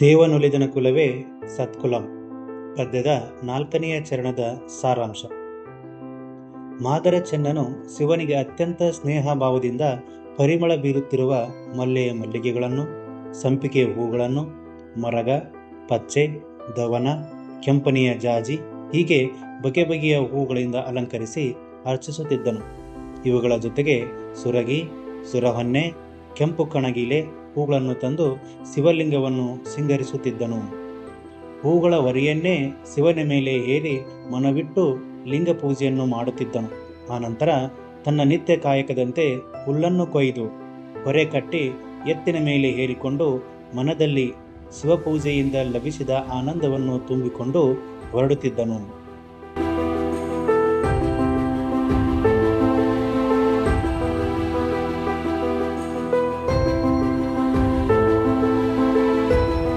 ದೇವನೊಲಿದನ ಕುಲವೇ ಸತ್ಕುಲಂ. ಪದ್ಯದ ನಾಲ್ಕನೆಯ ಚರಣದ ಸಾರಾಂಶ. ಮಾದರ ಚೆನ್ನನು ಶಿವನಿಗೆ ಅತ್ಯಂತ ಸ್ನೇಹ ಭಾವದಿಂದ ಪರಿಮಳ ಬೀರುತ್ತಿರುವ ಮಲ್ಲೆಯ ಮಲ್ಲಿಗೆಗಳನ್ನು ಸಂಪಿಗೆ ಹೂಗಳನ್ನು, ಮರಗ, ಪಚ್ಚೆ, ದವನ, ಕೆಂಪನೆಯ ಜಾಜಿ, ಹೀಗೆ ಬಗೆ ಬಗೆಯ ಹೂಗಳಿಂದ ಅಲಂಕರಿಸಿ ಅರ್ಚಿಸುತ್ತಿದ್ದನು. ಇವುಗಳ ಜೊತೆಗೆ ಸುರಗಿ, ಸುರಹೊನ್ನೆ, ಕೆಂಪು ಕಣಗಿಲೆ ಹೂಗಳನ್ನು ತಂದು ಶಿವಲಿಂಗವನ್ನು ಸಿಂಗರಿಸುತ್ತಿದ್ದನು. ಹೂಗಳ ವರಿಯನ್ನೇ ಶಿವನ ಮೇಲೆ ಏರಿ ಮನವಿಟ್ಟು ಲಿಂಗ ಪೂಜೆಯನ್ನು ಮಾಡುತ್ತಿದ್ದನು. ಆನಂತರ ತನ್ನ ನಿತ್ಯ ಕಾಯಕದಂತೆ ಹುಲ್ಲನ್ನು ಕೊಯ್ದು ಹೊರೆ ಕಟ್ಟಿ ಎತ್ತಿನ ಮೇಲೆ ಏರಿಕೊಂಡು ಮನದಲ್ಲಿ ಶಿವಪೂಜೆಯಿಂದ ಲಭಿಸಿದ ಆನಂದವನ್ನು ತುಂಬಿಕೊಂಡು ಹೊರಡುತ್ತಿದ್ದನು.